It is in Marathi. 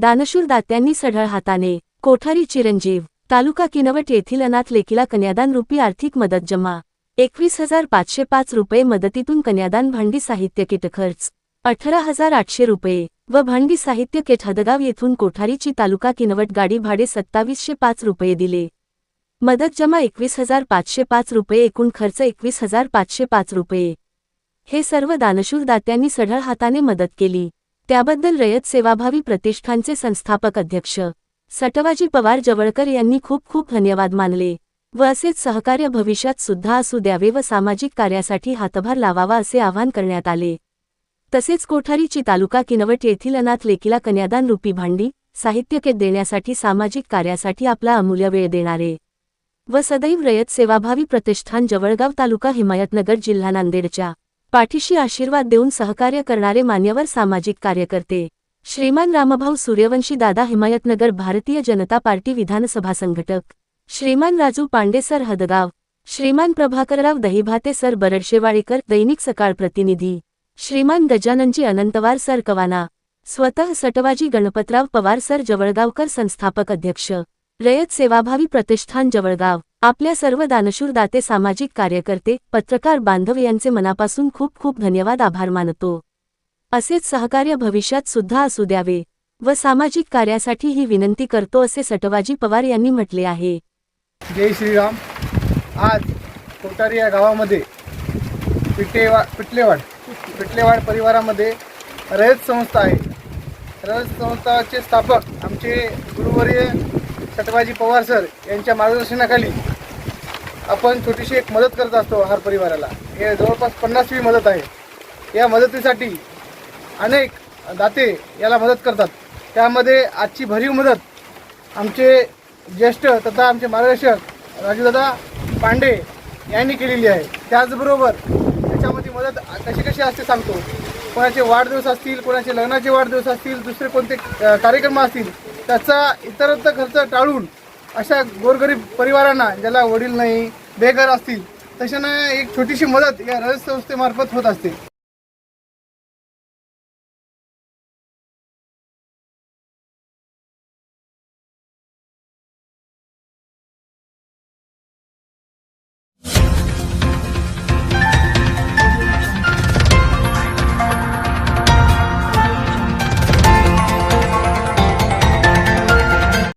दानशूर दात्यांनी सढळ हाताने कोठारी चिरंजीव तालुका किनवट येथील अनाथ लेकीला कन्यादान रुपी आर्थिक मदत जमा. एकवीस हजार पाचशे पाच रुपये मदतीतून कन्यादान भांडी साहित्य किट खर्च. अठरा हजार आठशे रुपये व भांडी साहित्य किट हदगाव येथून कोठारीची तालुका किनवट गाडी भाडे सत्तावीसशे पाच रुपये दिले. मदत जमा एकवीस हजार पाचशे पाच रुपये एकूण खर्च एकवीस हजार पाचशे पाच रुपये. हे सर्व दानशूर दात्यांनी सढळ हाताने मदत केली. त्याबद्दल रयत सेवाभावी प्रतिष्ठानचे संस्थापक अध्यक्ष सटवाजी पवार जवळकर यांनी खूप खूप धन्यवाद मानले व असेच सहकार्य भविष्यात सुद्धा असू द्यावे व सामाजिक कार्यासाठी हातभार लावावा असे आवाहन करण्यात आले. तसेच कोठारीची तालुका किनवट येथील अनाथ लेकीला कन्यादान रूपी भांडी साहित्यकेत देण्यासाठी सामाजिक कार्यासाठी आपला अमूल्य वेळ देणारे व सदैव रयत सेवाभावी प्रतिष्ठान जवळगाव तालुका हिमायतनगर जिल्हा नांदेडच्या पाठीशी आशीर्वाद देऊन सहकार्य करणारे मान्यवर सामाजिक कार्यकर्ते. श्रीमान रामभाऊ सूर्यवंशी दादा हिमायतनगर भारतीय जनता पार्टी विधानसभा संघटक. श्रीमान राजू पांडे सर हदगाव. श्रीमान प्रभाकरराव दहिभाते सर बरडशेवाळीकर दैनिक सकाळ प्रतिनिधी. श्रीमान गजाननजी अनंतवार सर कवाना. स्वतः सटवाजी गणपतराव पवार सर जवळगावकर संस्थापक अध्यक्ष. रयत सेवाभावी प्रतिष्ठान जवळगाव. आपल्या सर्व दानशूर दाते सामाजिक कार्यकर्ते पत्रकार बांधव यांचे मनापासून खूप खूप धन्यवाद आभार मानतो. असेच सहकार्य भविष्यात सुद्धा असू द्यावे व सामाजिक कार्यासाठी ही विनंती करतो असे सटवाजी पवार यांनी म्हटले आहे. जय श्रीराम. आज कोटारी या गावामध्ये पिटेवा पिटलेवाड पिटलेवाड परिवारामध्ये रयत संस्था आहे. रयत संस्थाचे स्थापक आमचे गुरुवर्य सटवाजी पवार सर यांच्या मार्गदर्शनाखाली आपण छोटीशी एक मदत करत असतो हर परिवाराला. हे जवळपास पन्नासवी मदत आहे. या मदतीसाठी अनेक दाते याला मदत करतात. त्यामध्ये आजची भरीव मदत आमचे ज्येष्ठ तथा आमचे मार्गदर्शक राजूदादा पांडे यांनी केलेली आहे. त्याचबरोबर त्याच्यामध्ये मदत कशी कशी असते सांगतो. कोणाचे वाढदिवस असतील कोणाचे लग्नाचे वाढदिवस असतील दुसरे कोणते कार्यक्रम असतील त्याचा इतरत्र खर्च टाळून अशा गोरगरीब परिवारांना ज्याला वडील नाही बेघर असतील तशांना एक छोटीशी मदत या रजत संस्थेमार्फत होत असते.